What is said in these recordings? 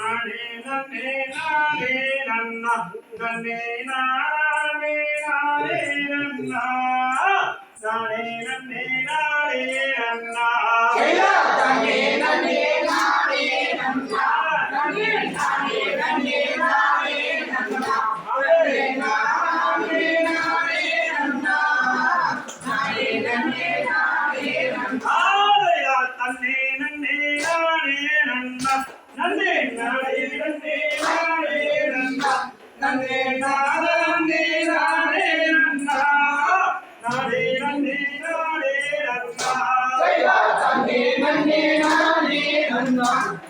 నాడే నన్నే నాడే నన్న నన్నే నాడే నాడే నన్న నాడే నన్నే నాడే నన్న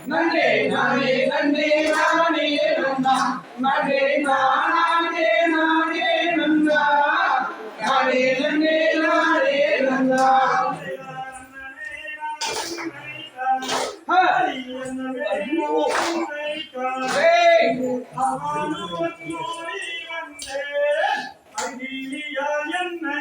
நன்றே நானே நன்றே நானே நந்தா நன்றே நானே நானே என்னை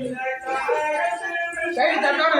Hey, that's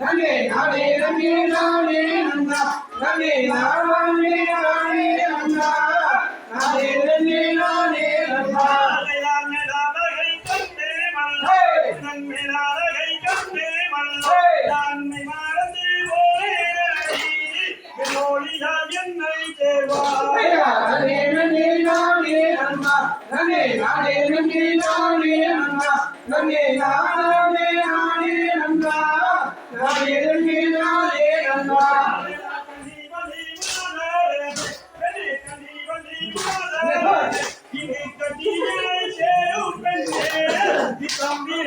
రంగే నాడే రంగే నాడే నందా రంగే నాడే నాడే ನನ್ನೇ ನಾನೇ ನನ್ನೇ ನಾನೇ ನನ್ನ ನನ್ನೇ ನಾನೇ ನಾನೇ ನನ್ನ ನಾನೇ ನನ್ನೇ ನಾನೇ ನನ್ನ Come